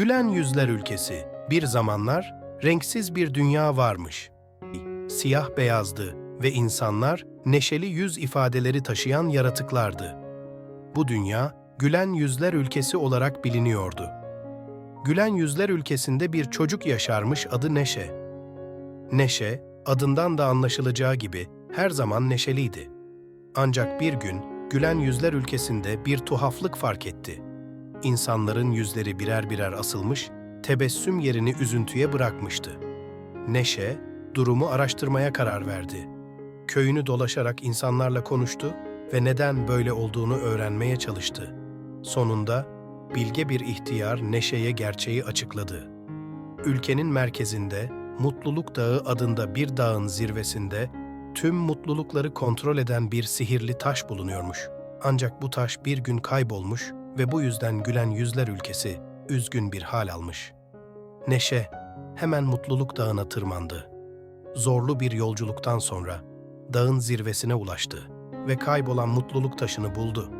Gülen Yüzler Ülkesi. Bir zamanlar renksiz bir dünya varmış. Siyah beyazdı ve insanlar neşeli yüz ifadeleri taşıyan yaratıklardı. Bu dünya Gülen Yüzler Ülkesi olarak biliniyordu. Gülen Yüzler Ülkesi'nde bir çocuk yaşarmış adı Neşe. Neşe, adından da anlaşılacağı gibi her zaman neşeliydi. Ancak bir gün Gülen Yüzler Ülkesi'nde bir tuhaflık fark etti. İnsanların yüzleri birer birer asılmış, tebessüm yerini üzüntüye bırakmıştı. Neşe, durumu araştırmaya karar verdi. Köyünü dolaşarak insanlarla konuştu ve neden böyle olduğunu öğrenmeye çalıştı. Sonunda bilge bir ihtiyar Neşe'ye gerçeği açıkladı. Ülkenin merkezinde Mutluluk Dağı adında bir dağın zirvesinde tüm mutlulukları kontrol eden bir sihirli taş bulunuyormuş. Ancak bu taş bir gün kaybolmuş ve bu yüzden gülen yüzler ülkesi üzgün bir hal almış. Neşe hemen Mutluluk Dağı'na tırmandı. Zorlu bir yolculuktan sonra dağın zirvesine ulaştı ve kaybolan mutluluk taşını buldu.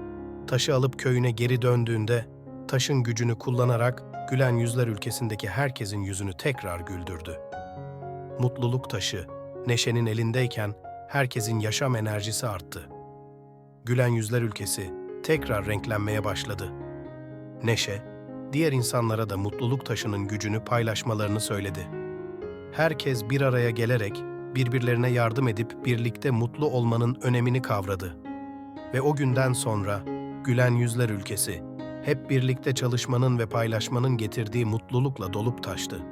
Taşı alıp köyüne geri döndüğünde taşın gücünü kullanarak gülen yüzler ülkesindeki herkesin yüzünü tekrar güldürdü. Mutluluk taşı Neşe'nin elindeyken herkesin yaşam enerjisi arttı. Gülen yüzler ülkesi tekrar renklenmeye başladı. Neşe, diğer insanlara da mutluluk taşının gücünü paylaşmalarını söyledi. Herkes bir araya gelerek birbirlerine yardım edip birlikte mutlu olmanın önemini kavradı. Ve o günden sonra Gülen Yüzler ülkesi hep birlikte çalışmanın ve paylaşmanın getirdiği mutlulukla dolup taştı.